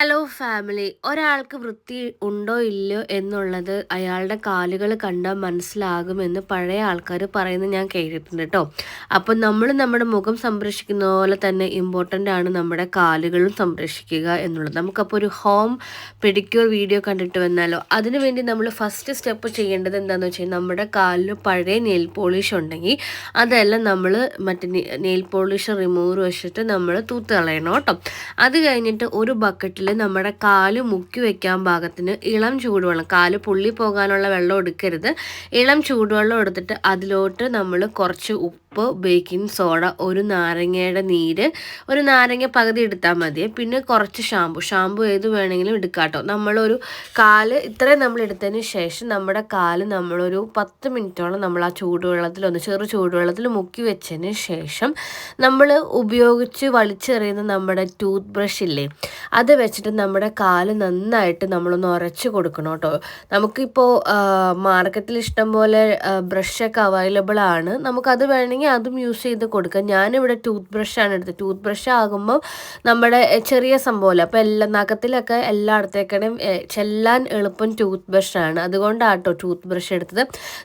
Hello family ഒരാൾക്ക് വൃത്തി ഉണ്ടോ ഇല്ലയോ എന്നുള്ളത് അയാളുടെ കാലുകൾ കണ്ടാൽ മനസ്സിലാകുമെന്ന് പഴയ ആൾക്കാർ പറയുന്നത് ഞാൻ കേട്ടിട്ടുണ്ട് കേട്ടോ അപ്പം നമ്മൾ നമ്മുടെ മുഖം സംരക്ഷിക്കുന്ന പോലെ തന്നെ ഇമ്പോർട്ടന്റ് ആണ് നമ്മുടെ കാലുകളും സംരക്ഷിക്കുക എന്നുള്ളത്. നമുക്കപ്പോൾ ഒരു ഹോം പെഡിക്യൂർ വീഡിയോ കണ്ടിട്ട് വന്നാലോ? അതിനുവേണ്ടി നമ്മൾ ഫസ്റ്റ് സ്റ്റെപ്പ് ചെയ്യേണ്ടത് എന്താണെന്ന് വെച്ചാൽ നമ്മുടെ കാലിൽ പഴയ നെയിൽ പോളിഷ് ഉണ്ടെങ്കിൽ അതെല്ലാം നമ്മൾ മറ്റേ നെയിൽ പോളിഷ് റിമൂവർ വെച്ചിട്ട് നമ്മൾ തൂത്ത് കളയണം കേട്ടോ അത് കഴിഞ്ഞിട്ട് ഒരു ബക്കറ്റിൽ നമ്മുടെ കാൽ മുക്കി വെക്കാൻ പാകത്തിന് ഇളം ചൂടുവെള്ളം കാൽ പുള്ളി പോകാനുള്ള വെള്ളം എടുക്കരുത്. ഇളം ചൂടുവെള്ളം എടുത്തിട്ട് അതിലോട്ട് നമ്മൾ കുറച്ച് ഉപ്പ് ബേക്കിംഗ് സോഡ ഒരു നാരങ്ങയുടെ നീര് ഒരു നാരങ്ങ പകുതി എടുത്താൽ മതി. പിന്നെ കുറച്ച് ഷാമ്പു. ഷാമ്പു ഏത് വേണമെങ്കിലും എടുക്കാം കേട്ടോ നമ്മളൊരു കാൽ ഇത്രയും നമ്മൾ എടുത്തതിന് ശേഷം നമ്മുടെ കാൽ നമ്മളൊരു പത്ത് മിനിറ്റോളം നമ്മൾ ആ ചൂടുവെള്ളത്തിൽ ഒന്ന് ചെറു ചൂടുവെള്ളത്തിൽ മുക്കി വെച്ചതിന് ശേഷം നമ്മൾ ഉപയോഗിച്ച് വലിച്ചെറിയുന്ന നമ്മുടെ ടൂത്ത് ബ്രഷ് ഇല്ലേ അത് വെച്ചിട്ട് നമ്മുടെ കാൽ നന്നായിട്ട് നമ്മളൊന്ന് ഉരച്ച് കൊടുക്കണം കേട്ടോ. നമുക്കിപ്പോൾ മാർക്കറ്റിൽ ഇഷ്ടം പോലെ ബ്രഷൊക്കെ അവൈലബിൾ ആണ് നമുക്കത് വേണമെങ്കിൽ അതും യൂസ് ചെയ്ത് കൊടുക്കുക. ഞാനിവിടെ ടൂത്ത് ബ്രഷാണ് എടുത്തത്. ടൂത്ത് ബ്രഷ് ആകുമ്പോൾ നമ്മുടെ ചെറിയ സംഭവമല്ല. അപ്പോൾ എല്ലാ നഖത്തിലൊക്കെ എല്ലായിടത്തേക്കും ചെല്ലാൻ എളുപ്പം ടൂത്ത് ബ്രഷാണ് അതുകൊണ്ടാട്ടോ ടൂത്ത് ബ്രഷ് എടുത്തത്.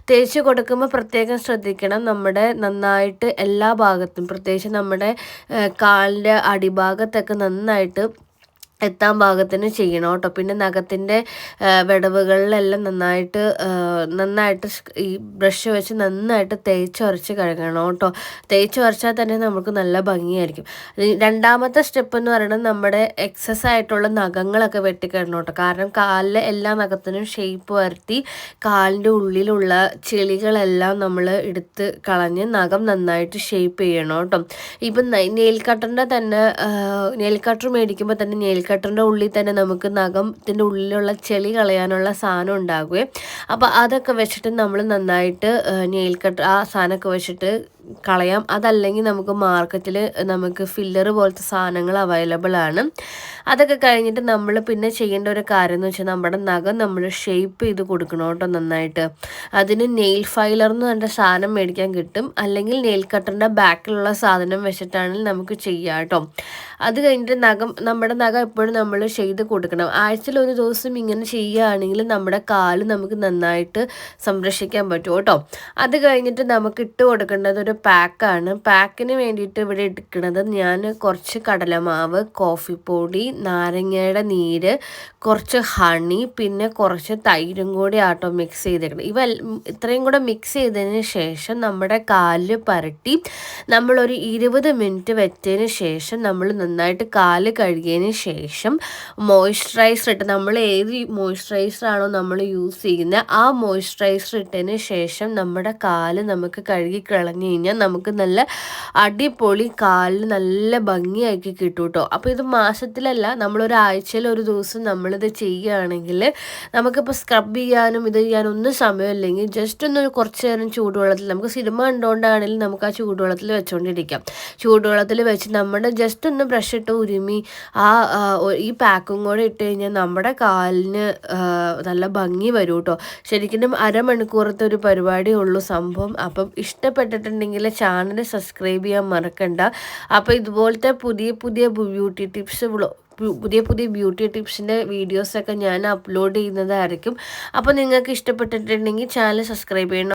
തേച്ച് കൊടുക്കുമ്പോൾ പ്രത്യേകം ശ്രദ്ധിക്കണം. നമ്മുടെ നന്നായിട്ട് എല്ലാ ഭാഗത്തും പ്രത്യേകിച്ച് നമ്മുടെ കാലിന്റെ അടിഭാഗത്തൊക്കെ നന്നായിട്ട് എത്താൻ ഭാഗത്തിന് ചെയ്യണം കേട്ടോ. പിന്നെ നഖത്തിന്റെ വിടവുകളിലെല്ലാം നന്നായിട്ട് നന്നായിട്ട് ഈ ബ്രഷ് വെച്ച് നന്നായിട്ട് തേച്ചുരച്ച് കഴുകണം കേട്ടോ. തേച്ചുരച്ചാൽ തന്നെ നമുക്ക് നല്ല ഭംഗിയായിരിക്കും. രണ്ടാമത്തെ സ്റ്റെപ്പ് എന്ന് പറയുന്നത് നമ്മുടെ എക്സസ് ആയിട്ടുള്ള നഖങ്ങളൊക്കെ വെട്ടിക്കിടണം കേട്ടോ. കാരണം കാലിലെ എല്ലാ നഖത്തിനും ഷേപ്പ് വരുത്തി കാലിന്റെ ഉള്ളിലുള്ള ചെളികളെല്ലാം നമ്മൾ എടുത്ത് കളഞ്ഞ് നഖം നന്നായിട്ട് ഷേപ്പ് ചെയ്യണം കേട്ടോ. ഇപ്പം നെയിൽ കട്ടറിന്റെ തന്നെ നെയിൽ കട്ടർ മേടിക്കുമ്പോൾ തന്നെ നെയിൽ കട്ടറിന്റെ ഉള്ളിൽ തന്നെ നമുക്ക് നഖത്തിന്റെ ഉള്ളിലുള്ള ചെളി കളയാനുള്ള സാധനം ഉണ്ടാകുകയും. അപ്പോൾ അതൊക്കെ വെച്ചിട്ട് നമ്മൾ നന്നായിട്ട് നെയിൽ കട്ടർ ആ സാധനമൊക്കെ വെച്ചിട്ട് കളയാം. അതല്ലെങ്കിൽ നമുക്ക് മാർക്കറ്റിൽ നമുക്ക് ഫില്ലർ പോലത്തെ സാധനങ്ങൾ അവൈലബിൾ ആണ്. അതൊക്കെ കഴിഞ്ഞിട്ട് നമ്മൾ പിന്നെ ചെയ്യേണ്ട ഒരു കാര്യം എന്ന് വെച്ചാൽ നമ്മുടെ നഖം നമ്മൾ ഷേപ്പ് ചെയ്ത് കൊടുക്കണം കേട്ടോ നന്നായിട്ട്. അതിന് നെയിൽ ഫൈലർ എന്ന് പറഞ്ഞ സാധനം മേടിക്കാൻ കിട്ടും. അല്ലെങ്കിൽ നെയിൽ കട്ടറിന്റെ ബാക്കിലുള്ള സാധനം വെച്ചിട്ടാണെങ്കിൽ നമുക്ക് ചെയ്യാം കേട്ടോ. അത് കഴിഞ്ഞിട്ട് നഖം നമ്മുടെ നഖം എപ്പോഴും നമ്മൾ ചെയ്ത് കൊടുക്കണം. ആഴ്ചയിൽ ഒരു ദിവസം ഇങ്ങനെ ചെയ്യുകയാണെങ്കിൽ നമ്മുടെ കാൽ നമുക്ക് നന്നായിട്ട് സംരക്ഷിക്കാൻ പറ്റും കേട്ടോ. അത് കഴിഞ്ഞിട്ട് നമുക്ക് ഇട്ട് കൊടുക്കേണ്ടത് ഒരു പാക്കാണ്. പാക്കിന് വേണ്ടിയിട്ട് ഇവിടെ എടുക്കുന്നത് ഞാൻ കുറച്ച് കടലമാവ് കോഫി നാരങ്ങയുടെ നീര് കുറച്ച് ഹണി പിന്നെ കുറച്ച് തൈരും കൂടി ആട്ടോ മിക്സ് ചെയ്തേക്കണം ഇവ ഇത്രയും കൂടെ മിക്സ് ചെയ്തതിന് ശേഷം നമ്മുടെ കാലിൽ പരട്ടി നമ്മളൊരു ഇരുപത് മിനിറ്റ് വെച്ചതിന് ശേഷം നമ്മൾ നന്നായിട്ട് കാൽ കഴുകിയതിന് ശേഷം മോയ്സ്ചറൈസർ ഇട്ട് നമ്മൾ ഏത് മോയ്സ്ചറൈസർ ആണോ നമ്മൾ യൂസ് ചെയ്യുന്നത് ആ മോയ്സ്ചറൈസർ ഇട്ടതിന് ശേഷം നമ്മുടെ കാൽ നമുക്ക് കഴുകി കളഞ്ഞു കഴിഞ്ഞാൽ നമുക്ക് നല്ല അടിപൊളി കാലിൽ നല്ല ഭംഗിയാക്കി കിട്ടും കേട്ടോ അപ്പോൾ ഇത് മാസത്തിലല്ല നമ്മളൊരാഴ്ചയിൽ ഒരു ദിവസം നമ്മളിത് ചെയ്യുകയാണെങ്കിൽ നമുക്കിപ്പോൾ സ്ക്രബ് ചെയ്യാനും ഇത് ചെയ്യാനും ഒന്നും സമയമില്ലെങ്കിൽ ജസ്റ്റ് ഒന്ന് കുറച്ച് നേരം ചൂടുവെള്ളത്തിൽ നമുക്ക് സിനിമ കണ്ടുകൊണ്ടാണെങ്കിലും നമുക്ക് ആ ചൂടുവെള്ളത്തിൽ വെച്ചുകൊണ്ടിരിക്കാം ചൂടുവെള്ളത്തിൽ വെച്ച് നമ്മുടെ ജസ്റ്റ് ഒന്ന് ബ്രഷ് ഇട്ട് ഉരുമി ആ ഈ പാക്കും കൂടെ ഇട്ട് കഴിഞ്ഞാൽ നമ്മുടെ കാലിന് നല്ല ഭംഗി വരും കേട്ടോ ശരിക്കും അരമണിക്കൂറത്തെ ഒരു പരിപാടിയേ ഉള്ളൂ സംഭവം. അപ്പം ഇഷ്ടപ്പെട്ടിട്ടുണ്ടെങ്കിൽ ചാനൽ സബ്സ്ക്രൈബ് ചെയ്യാൻ മറക്കണ്ട. അപ്പോൾ ഇതുപോലത്തെ പുതിയ പുതിയ ബ്യൂട്ടി ടിപ്സ് പുതിയ പുതിയ ബ്യൂട്ടി ടിപ്സിന്റെ വീഡിയോസൊക്കെ ഞാൻ അപ്ലോഡ് ചെയ്യുന്നതായിരിക്കും അപ്പോൾ നിങ്ങൾക്ക് ഇഷ്ടപ്പെട്ടിട്ടുണ്ടെങ്കിൽ ചാനൽ സബ്സ്ക്രൈബ് ചെയ്യണം.